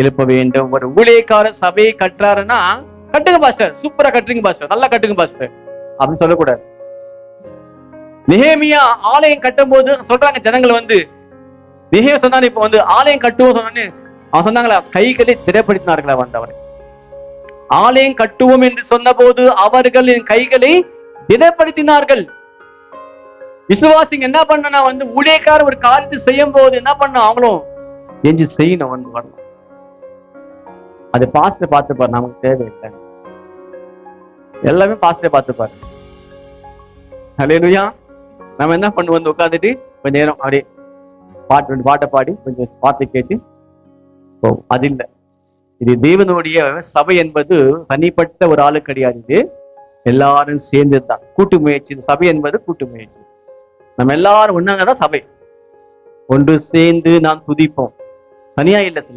எழுப்ப வேண்டும். ஒரு ஊழியக்கார சபையை கட்டுறாருன்னா கட்டுங்க பாஸ்டர். சூப்பரா கட்டுறீங்க பாஸ்டர். நல்லா கட்டுங்க பாஸ்டர். அப்படின்னு சொல்லக்கூடாது. நிகேமியா ஆலயம் கட்டும் போது சொல்றாங்க ஜனங்கள் வந்து நிஹேமியா சொன்னாரு இப்ப வந்து ஆலயம் கட்டுவோம் சொன்னான்னு அவன் சொன்னாங்களா கைகளை திடப்படுத்தினார்களா வந்தவர் ஆலயம் கட்டுவோம் என்று சொன்னபோது அவர்கள் என் கைகளை திடப்படுத்தினார்கள். விசுவாசிங்க என்ன பண்ணனா வந்து ஊழியக்கார ஒரு காரியத்தை செய்யும் போது என்ன பண்ண அவங்களும் எஞ்சி செய்யணும் வந்து வரணும் அது பாஸ்டர் பார்த்துப்பாரு நமக்கு தேவையில்லை எல்லாமே பாஸ்டர் பார்த்துப்பாரு ஹalleluya நம்ம என்ன பண்ணுவோம் வந்து உட்காந்துட்டு கொஞ்ச நேரம் அப்படியே பாட்டு ரெண்டு பாட்டை பாடி கொஞ்சம் பாட்டை கேட்டு போவோம். அது இல்லை. இது தேவனுடைய சபை என்பது தனிப்பட்ட ஒரு ஆளு கிடையாது. இது எல்லாரும் சேர்ந்து தான் கூட்டு முயற்சி. சபை என்பது கூட்டு முயற்சி. நம்ம எல்லாரும் ஒன்னாங்க தான் சபை. ஒன்று சேர்ந்து நாம் துதிப்போம். தனியா இல்லை சில